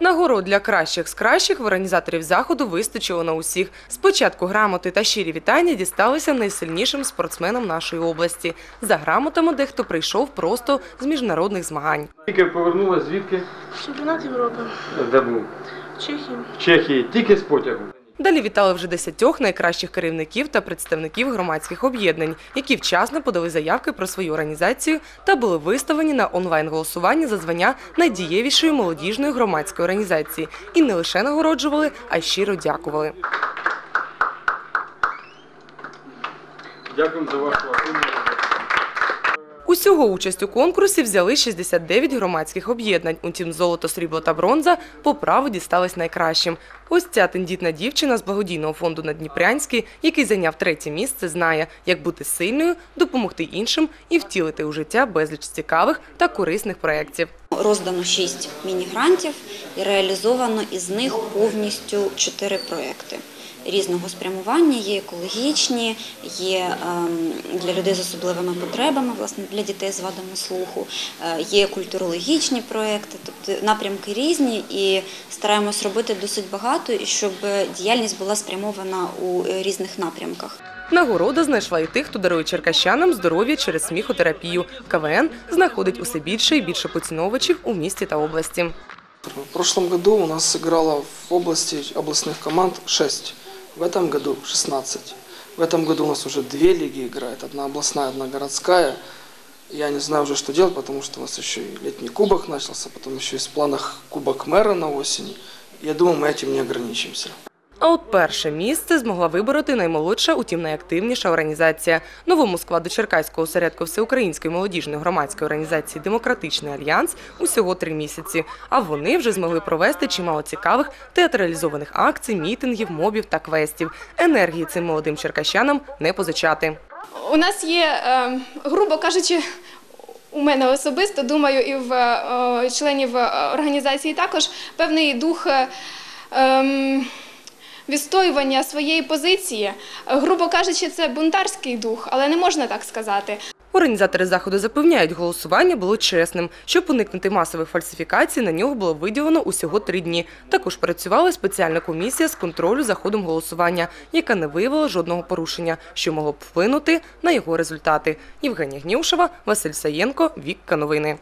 Нагород для кращих з кращих в організаторів заходу вистачило на усіх. Спочатку грамоти та щирі вітання дісталися найсильнішим спортсменам нашої області. За грамотами дехто прийшов просто з міжнародних змагань. Тільки повернулася звідки? Чемпіонат Європи Де був? в Чехії. В Чехії, тільки з потягу. Далі вітали вже десятьох найкращих керівників та представників громадських об'єднань, які вчасно подали заявки про свою організацію та були виставлені на онлайн-голосування за звання найдієвішої молодіжної громадської організації. І не лише нагороджували, а й щиро дякували. Дякуємо за вашу активність. Усього участь у конкурсі взяли 69 громадських об'єднань. Утім, золото, срібло та бронза по праву дістались найкращим. Ось ця тендітна дівчина з благодійного фонду на Дніпрянській, який зайняв третє місце, знає, як бути сильною, допомогти іншим і втілити у життя безліч цікавих та корисних проєктів. Роздано 6 міні-грантів і реалізовано із них повністю 4 проекти різного спрямування. Є екологічні, є ем, для людей з особливими потребами, власне для дітей з вадами слуху, е, є культурологічні проекти, тобто напрямки різні, і стараємось робити досить багато, щоб діяльність була спрямована у різних напрямках. Нагорода знайшла і тих, хто дарує черкащанам здоров'я через сміхотерапію. КВН знаходить усе більше і більше поціновувачів у місті та області. В прошлом году у нас сыграло в области областных команд 6, в этом году 16. В этом году у нас уже две лиги играет, одна областная, одна городская. Я не знаю уже, что делать, потому что у нас еще и летний кубок начался, потом еще есть в планах кубок мэра на осень. Я думаю, мы этим не ограничимся. А от перше місце змогла вибороти наймолодша, утім найактивніша організація. Новому складу Черкаського осередку Всеукраїнської молодіжної громадської організації Демократичний альянс усього три місяці. А вони вже змогли провести чимало цікавих театралізованих акцій, мітингів, мобів та квестів. Енергії цим молодим черкащанам не позичати. У нас є, е, грубо кажучи, у мене особисто, думаю, і в е, членів е, організації також певний дух ем, відстоювання своєї позиції. Грубо кажучи, це бунтарський дух, але не можна так сказати. Організатори заходу запевняють, голосування було чесним. Щоб уникнути масових фальсифікацій, на нього було виділено усього три дні. Також працювала спеціальна комісія з контролю за ходом голосування, яка не виявила жодного порушення, що могло б вплинути на його результати. Євгенія Гнівшева, Василь Саєнко, Вікка Новини.